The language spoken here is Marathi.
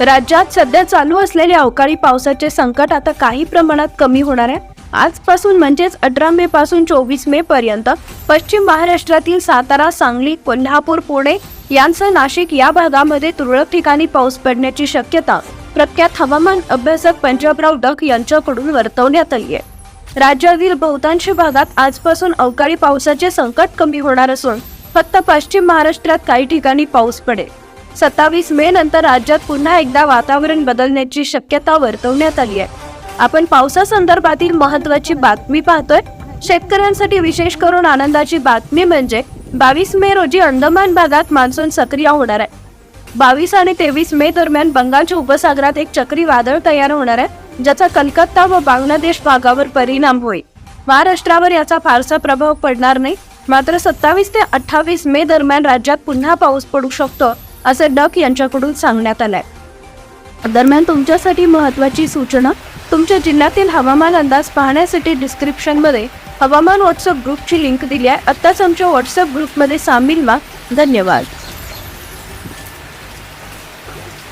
राज्यात सध्या चालू असलेले अवकाळी पावसाचे संकट आता काही प्रमाणात कमी होणार आहे. आजपासून म्हणजेच अठरा मे पासून चोवीस मे पर्यंत पश्चिम महाराष्ट्रातील सातारा सांगली कोल्हापूर पुणे यांसह नाशिक या भागामध्ये तुरळक ठिकाणी पाऊस पडण्याची शक्यता प्रख्यात हवामान अभ्यासक पंजाबराव डक यांच्याकडून वर्तवण्यात आली आहे. राज्यातील बहुतांश भागात आजपासून अवकाळी पावसाचे संकट कमी होणार असून फक्त पश्चिम महाराष्ट्रात काही ठिकाणी पाऊस पडेल. सत्तावीस मे नंतर राज्यात पुन्हा एकदा वातावरण बदलण्याची शक्यता वर्तवण्यात आली आहे. आपण पावसासंदर्भातील महत्वाची बातमी पाहतोय. शेतकऱ्यांसाठी विशेष करून आनंदाची बातमी म्हणजे बावीस मे रोजी अंदमान भागात मान्सून सक्रिय होणार आहे. बावीस आणि तेवीस मे दरम्यान बंगालच्या उपसागरात एक चक्रीवादळ तयार होणार आहे ज्याचा कलकत्ता व बांगलादेश भागावर परिणाम होईल. महाराष्ट्रावर याचा फारसा प्रभाव पडणार नाही. मात्र सत्तावीस ते अठ्ठावीस मे दरम्यान राज्यात पुन्हा पाऊस पडू शकतो. असे डक यांच्याकडून सांगण्यात आलंय. दरम्यान तुमच्यासाठी महत्त्वाची सूचना तुमच्या जिल्ह्यातील हवामान अंदाज पाहण्यासाठी डिस्क्रिप्शनमध्ये हवामान व्हॉट्सअप ग्रुपची लिंक दिली आहे. आत्ताच आमच्या व्हॉट्सअप ग्रुपमध्ये सामील व्हा. धन्यवाद.